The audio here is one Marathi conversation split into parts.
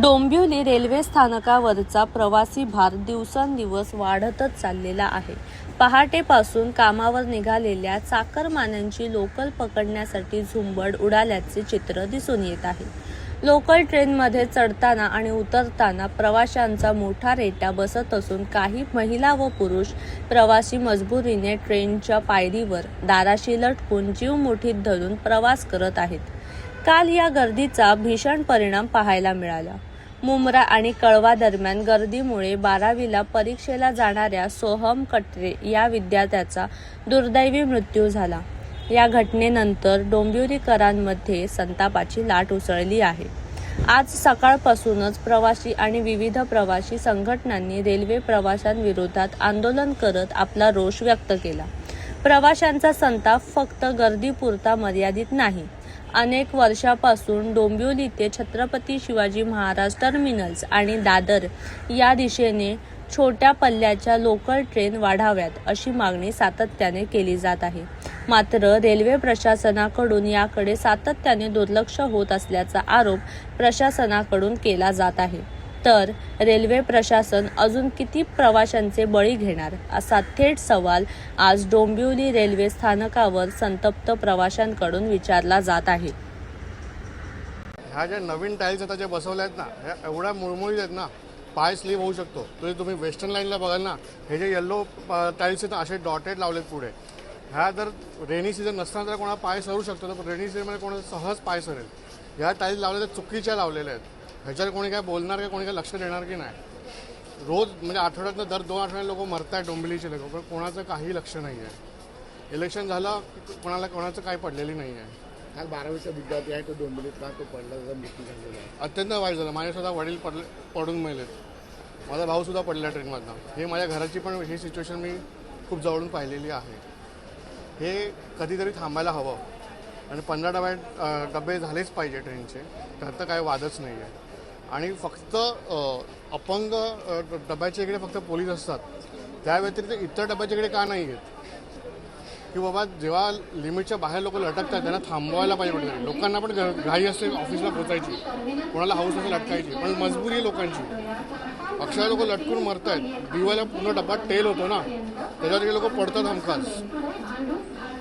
डोंबिवली रेल्वे स्थानकावरचा प्रवासी भार दिवसेंदिवस वाढतच चाललेला आहे. पहाटेपासून कामावर निघालेल्या चाकरमान्यांची लोकल पकडण्यासाठी झुंबड उडाल्याचे चित्र दिसून येत आहे. लोकल ट्रेनमध्ये चढताना आणि उतरताना प्रवाशांचा मोठा रेटा बसत असून काही महिला व पुरुष प्रवासी मजबुरीने ट्रेनच्या पायरीवर दाराशी लटकून जीव मुठीत धरून प्रवास करत आहेत. काल या गर्दीचा भीषण परिणाम पाहायला मिळाला. मुंब्रा आणि कळवा दरम्यान गर्दीमुळे बारावीला परीक्षेला जाणाऱ्या सोहम कटरे या विद्यार्थ्याचा दुर्दैवी मृत्यू झाला. या घटनेनंतर डोंबिवलीकरांमध्ये संतापाची लाट उसळली आहे. आज सकाळपासूनच प्रवासी आणि विविध प्रवासी संघटनांनी रेल्वे प्रवाशांविरोधात आंदोलन करत आपला रोष व्यक्त केला. प्रवाशांचा संताप फक्त गर्दीपुरता मर्यादित नाही अनेक वर्षापासून डोंबिवली ते छत्रपती शिवाजी महाराज टर्मिनल्स आणि दादर या दिशेने छोट्या पल्ल्याच्या लोकल ट्रेन वाढाव्यात अशी मागणी सातत्याने केली जात आहे. मात्र रेल्वे प्रशासनाकडून याकडे सातत्याने दुर्लक्ष होत असल्याचा आरोप प्रशासनाकडून केला जात आहे. तर रेल्वे प्रशासन अजून किती प्रवाशांचे बळी घेणार? असा थेट सवाल आज डोंबिवली रेल्वे स्थानकावर संतप्त प्रवाशांकडून विचारला जात आहे. ह्या ज्या नवीन टाईल्स आता ज्या बसवल्या आहेत ना ह्या एवढ्या मुळमुळीत आहेत ना पाय स्लीप होऊ शकतो. म्हणजे तुम्ही वेस्टर्न लाईनला बघाल ना हे जे येल्लो टाईल्स आहेत असे डॉटेड लावलेत पुढे. ह्या जर रेनी सीझन नसताना जर कोणा पाय सरू शकतो तर रेनी सीझनमध्ये कोणा सहज पाय सरेल. ह्या टाईल्स लावलेल्या चुकीच्या लावलेल्या आहेत. ह्याच्यावर कोणी काय बोलणार का कोणी काय लक्ष देणार की नाही? रोज म्हणजे आठवड्यातनं दर दोन आठवड्यात लोक मरत आहेत डोंबिवलीचे लोक पण कोणाचं काही लक्ष नाही आहे. इलेक्शन झालं की कोणाला कोणाचं काही पडलेली नाही आहे. काल बारावीचा विद्यार्थी आहे तो डोंबिवलीतला तो पडला त्याचा मृत्यू झालेला आहे. अत्यंत वाईट झालं. माझे सुद्धा वडील पडले पडून मेलेत. माझा भाऊ सुद्धा पडला ट्रेनमधनं. हे माझ्या घराची पण ही सिच्युएशन मी खूप जवळून पाहिलेली आहे. हे कधीतरी थांबायला हवं. आणि पंधरा डबे डबे झालेच पाहिजे ट्रेनचे. त्यात तर काही वादच नाही आहे आणि फक्त अपंग डब्याच्या इकडे फक्त पोलीस असतात. त्या व्यतिरिक्त इतर डब्याच्या इकडे का नाही आहेत की बाबा जेव्हा लिमिटच्या बाहेर लोक लटकतात त्यांना थांबवायला पाहिजे कुठेतरी. लोकांना पण घ- घाई असते ऑफिसला पोचायची. कोणाला हाऊस असेल लटकायची पण मजबुरी आहे लोकांची. अक्षर लोक लटकून मरत आहेत दिवाला पूर्ण डब्बा टेल होतो ना. त्याच्यावर हे लोक पडतात हमखास.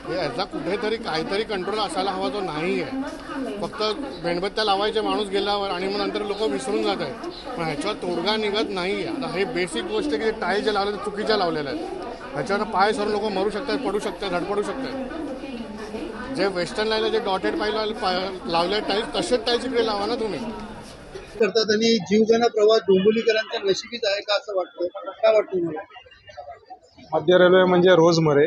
याचा कुठेतरी काहीतरी कंट्रोल असायला हवा तो नाही आहे फक्त मेणबत्त्या लावायचे माणूस गेल्यावर आणि मग नंतर लोक विसरून जात आहेत. पण ह्याच्यावर तोडगा निघत नाही आहे आता हे बेसिक गोष्ट आहे की टाईल ज्या लावल्या त्या चुकीच्या लावलेल्या आहेत. ह्याच्यावर पाय सरून लोक मरू शकतात पडू शकतात धडपडू शकतात. जे वेस्टर्न लाईनला जे डॉटेड पाय लावले टाईल्स तसेच टाईल्स इकडे लावा ना तुम्ही. करतात आणि जीवघेणा प्रवास डोंबिवलीकरांच्या नशिबीच आहे का असं वाटतं काय वाटतं मला मध्य रेल्वे म्हणजे रोजमरे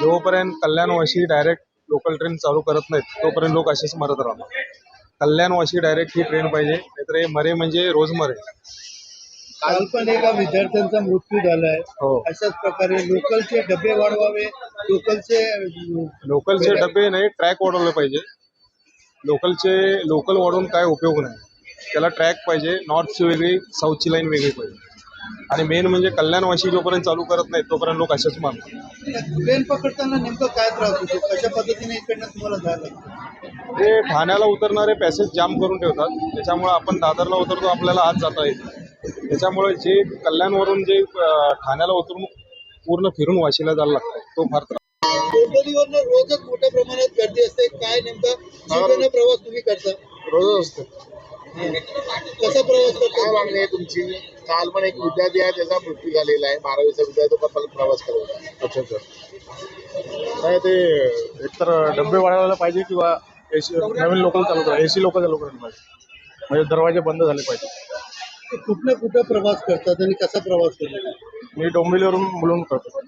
जोपर्यंत कल्याणवाशी डायरेक्ट लोकल ट्रेन चालू करत नाहीत तोपर्यंत लोक असेच मरत राहणार कल्याणवाशी डायरेक्ट ही ट्रेन पाहिजे. नाहीतर हे मरे म्हणजे रोजमरे काल पण एका विद्यार्थ्यांचा मृत्यू झालाय. हो. अशाच प्रकारे लोकलचे डबे वाढवावे लोकलचे लोकलचे डबे नाही ट्रॅक वाढवले पाहिजे. लोकलचे लोकल वाढवून काय उपयोग नाही. त्याला ट्रॅक पाहिजे. नॉर्थची वेगळी साऊथची लाईन वेगळी पाहिजे. आणि मेन म्हणजे कल्याणवाशी जोपर्यंत चालू करत नाही तोपर्यंत लोक असेच मारतात ट्रेन पकडताना नेमकं काय त्रास होतो? कशा पद्धतीने इकडनं तुम्हाला जायला? ते ठाण्याला उतरणारे पॅसेज जाम करून ठेवतात. त्याच्यामुळे आपण दादरला उतरतो आपल्याला आज जाता येते त्याच्यामुळे जे कल्याणवरून जे ठाण्याला उतरून पूर्ण फिरून वाशीला जायला लागतं. तो फार त्रास. डोंबिवलीवरनं रोजच मोठ्या प्रमाणात गर्दी असते. काय नेमका प्रवास तुम्ही करता? रोज असतो. कसा प्रवास करता? मागणी आहे तुमची? काल पण एक विद्यार्थी आहे त्याचा मृत्यू झालेला आहे. बारावीचा विद्यार्थी तो पण प्रवास करत आहे अच्छा अच्छा. नाही ते एकतर डबे वाढवायला पाहिजे किंवा एसी नवीन लोकल चालू करा. एसी लोकल चालू करायला पाहिजे. म्हणजे दरवाजे बंद झाले पाहिजे. कुठनं कुठं प्रवास करतात आणि कसा प्रवास करतात? मी डोंबिवलीवरून मुलून करतो.